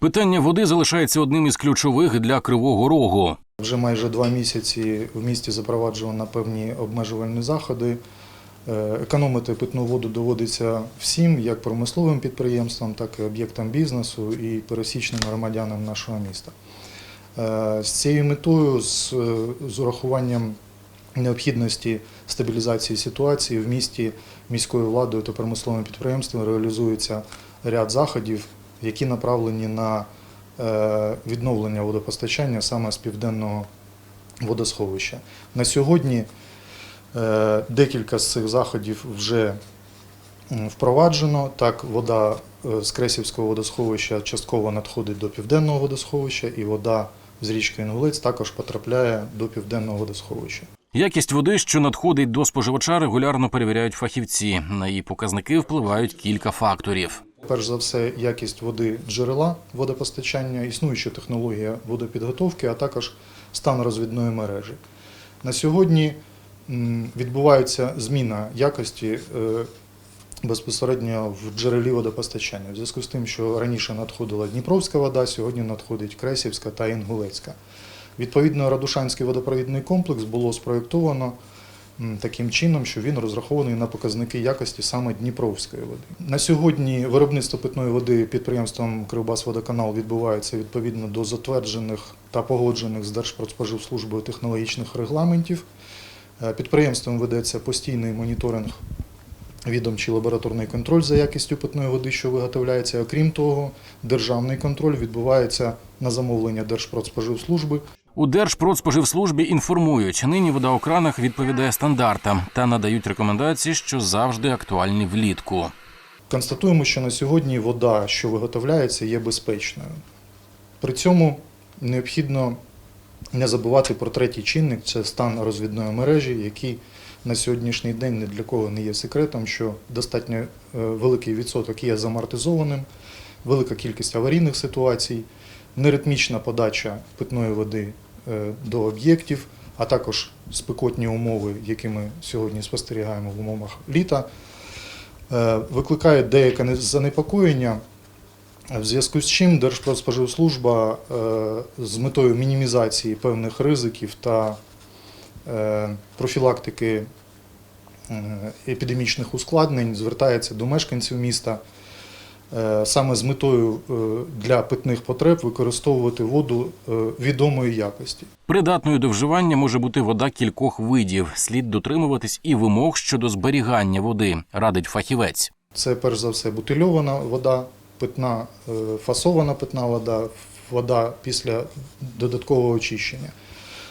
Питання води залишається одним із ключових для Кривого Рогу. Вже майже два місяці в місті запроваджувано певні обмежувальні заходи. Е, Економити питну воду доводиться всім, як промисловим підприємствам, так і об'єктам бізнесу і пересічним громадянам нашого міста. Е, З цією метою, з, з урахуванням необхідності стабілізації ситуації в місті міською владою та промисловим підприємством реалізується ряд заходів, які направлені на е, відновлення водопостачання саме з південного водосховища. На сьогодні е, декілька з цих заходів вже впроваджено. Так, вода е, з Кресівського водосховища частково надходить до південного водосховища, і вода з річки Інгулець також потрапляє до південного водосховища. Якість води, що надходить до споживача, регулярно перевіряють фахівці. На її показники впливають кілька факторів. Перш за все, якість води джерела водопостачання, існуюча технологія водопідготовки, а також стан розвідної мережі. На сьогодні відбувається зміна якості е, безпосередньо в джерелі водопостачання. В зв'язку з тим, що раніше надходила Дніпровська вода, сьогодні надходить Кресівська та Інгулецька. Відповідно, Радушанський водопровідний комплекс було спроєктовано таким чином, що він розрахований на показники якості саме Дніпровської води. На сьогодні виробництво питної води підприємством Кривбасводоканал відбувається відповідно до затверджених та погоджених з Держпродспоживслужбою технологічних регламентів. Е, Підприємством ведеться постійний моніторинг відомчий лабораторний контроль за якістю питної води, що виготовляється. Окрім того, державний контроль відбувається на замовлення Держпродспоживслужби У Держпродспоживслужбі інформують, нині вода у кранах відповідає стандартам та надають рекомендації, що завжди актуальні влітку. Констатуємо, що на сьогодні вода, що виготовляється, є безпечною. При цьому необхідно не забувати про третій чинник це стан розвідної мережі, який на сьогоднішній день ні для кого не є секретом, що достатньо е, великий відсоток є замартизованим, велика кількість аварійних ситуацій, неритмічна подача питної води до об'єктів, а також спекотні умови, які ми сьогодні спостерігаємо в умовах літа. Е, викликає деяке занепокоєння, в зв'язку з чим Держпродспоживслужба е, з метою мінімізації певних ризиків та е, профілактики е, епідемічних ускладнень звертається до мешканців міста е, саме з метою е, для питних потреб використовувати воду е, відомої якості. Придатною до вживання може бути вода кількох видів. Слід дотримуватись і вимог щодо зберігання води, радить фахівець. Це перш за все бутильована вода, питна, е, фасована питна вода, вода після додаткового очищення.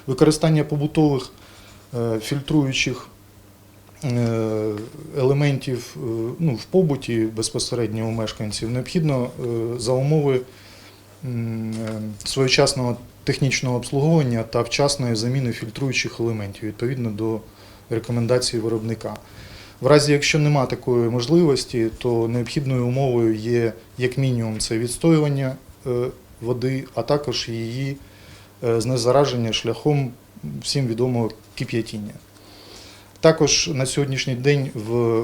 Використання побутових е, фільтруючих е, елементів е, ну, в побуті безпосередньо у мешканців необхідно е, за умови е, своєчасного технічного обслуговування та вчасної заміни фільтруючих елементів відповідно до рекомендацій виробника. В разі, якщо нема такої можливості, то необхідною умовою є як мінімум це відстоювання е, води, а також її е, знезараження шляхом всім відомого кип'ятіння. Також на сьогоднішній день в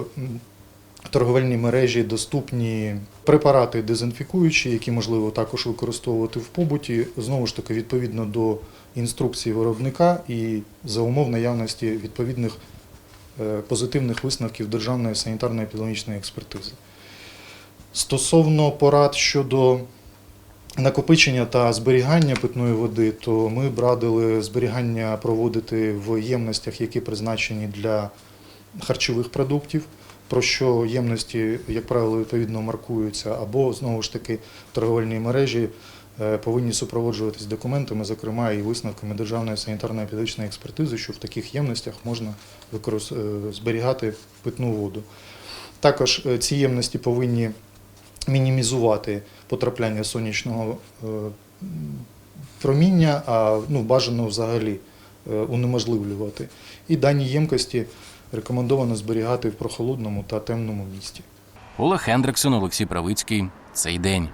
торговельній мережі доступні препарати дезінфікуючі, які можливо також використовувати в побуті, знову ж таки відповідно до інструкцій виробника і за умов наявності відповідних е, позитивних висновків Державної санітарно-епідемічної експертизи. Стосовно порад щодо накопичення та зберігання питної води, то ми б радили зберігання проводити в ємностях, які призначені для харчових продуктів, про що ємності, як правило, відповідно маркуються, або знову ж таки в торговельній мережі е, повинні супроводжуватись документами, зокрема і висновками Державної санітарно-епідемічної експертизи, що в таких ємностях можна е, зберігати питну воду. Також е, ці ємності повинні мінімізувати потрапляння сонячного е, проміння, а ну, бажано взагалі е, унеможливлювати. І дані ємкості рекомендовано зберігати в прохолодному та темному місті. Олег Хендриксон, Олексій Правицький. Цей день.